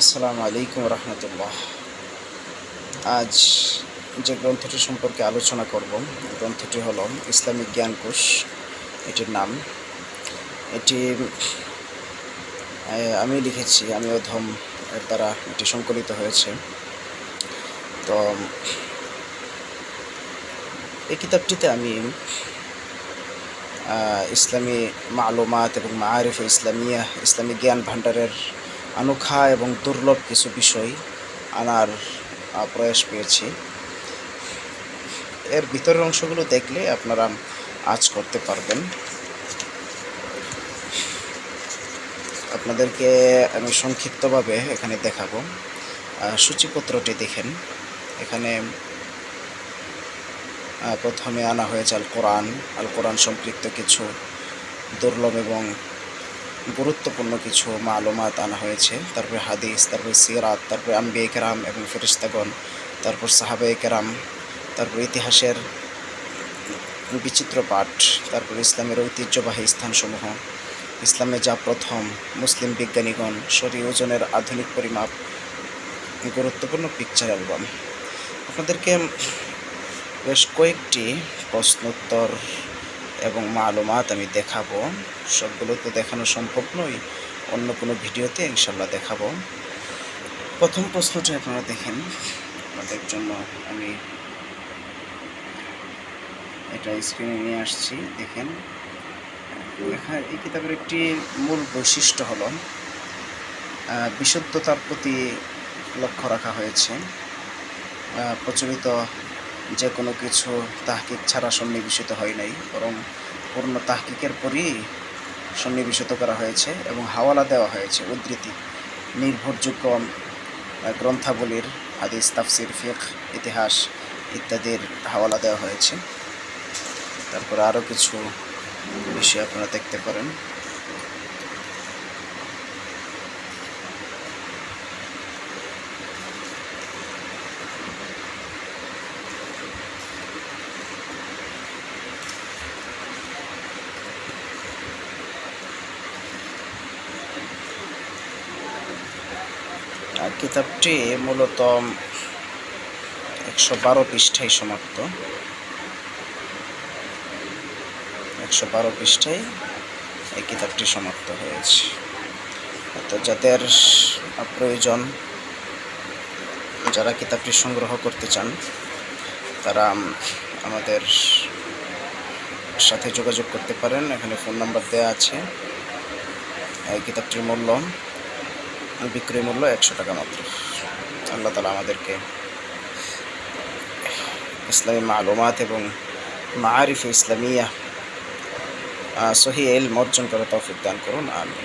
আসসালামু আলাইকুম রহমতুল্লাহ। আজ যে গ্রন্থটি সম্পর্কে আলোচনা করব, গ্রন্থটি হল ইসলামিক জ্ঞানকোষ, এটির নাম। এটি আমি লিখেছি, আমি অধম, এর দ্বারা এটি সংকলিত হয়েছে। তো, এই কিতাবটিতে আমি ইসলামী মালুমাত এবং মাআরিফ ইসলামিয়া, ইসলামী জ্ঞান ভাণ্ডারের অনোখা এবং দুর্লভ কিছু বিষয় আনার প্রয়াস পেয়েছি। এর ভিতরের অংশগুলো দেখলে আপনারা আজ করতে পারবেন। আপনাদেরকে আমি সংক্ষিপ্তভাবে এখানে দেখাবো। সূচিপত্রটি দেখেন। এখানে প্রথমে আনা হয়েছে আল কোরআন আল কোরআন সম্পৃক্ত কিছু দুর্লভ এবং গুরুত্বপূর্ণ কিছু মালুমাত আনা হয়েছে। তারপরে হাদিস, তারপরে সিরাত, তারপরে আম্বিয়া কেরাম এবং ফেরিস্তাগণ তারপর সাহাবে কেরাম, তারপর ইতিহাসের বিচিত্র পাঠ, তারপর ইসলামের ঐতিহ্যবাহী স্থানসমূহ, ইসলামে যা প্রথম মুসলিম বিজ্ঞানীগণ শরী ওজনের আধুনিক পরিমাপ, গুরুত্বপূর্ণ পিকচার অ্যালবাম আপনাদেরকে বেশ কয়েকটি প্রশ্নোত্তর এবং মালুমাত আমি দেখাবো। সবগুলো তো দেখানো সম্ভব নয়। অন্য কোনো ভিডিওতে ইনশাল্লাহ দেখাবো। প্রথম প্রশ্নটি আপনারা দেখেন। আপনাদের জন্য আমি এটা স্ক্রিনে নিয়ে আসছি। দেখেন, এখানে এই কিতাবের একটি মূল বৈশিষ্ট্য হলো বিশুদ্ধতার প্রতি লক্ষ্য রাখা হয়েছে। প্রচলিত যে কোনো কিছু তাহকিক ছাড়া সন্নিবেশিত হয় নাই, বরং পূর্ণ তাহকিকের পরই সন্নিবেশিত করা হয়েছে এবং হাওয়ালা দেওয়া হয়েছে। উদ্ধৃতি, নির্ভরযোগ্য গ্রন্থাবলীর, হাদিস, তাফসির ফিক ইতিহাস ইত্যাদির হাওয়ালা দেওয়া হয়েছে। তারপরে আরও কিছু বিষয় আপনারা দেখতে পারেন। কিতাবটি মূলত একশো বারো পৃষ্ঠায় সমাপ্ত। একশো বারো পৃষ্ঠায় এই কিতাবটি সমাপ্ত হয়েছে। তো যাদের প্রয়োজন, যারা কিতাবটি সংগ্রহ করতে চান, তারা আমাদের সাথে যোগাযোগ করতে পারেন। এখানে ফোন নাম্বার দেওয়া আছে। এই কিতাবটির মূল্য বিক্রয় মূল্য একশো টাকা মাত্র। আল্লাহ তালা আমাদেরকে ইসলামী মালুমাত এবং মারিফ ইসলামিয়া সহি এল অর্জন করে তৌফিক দান করুন আমি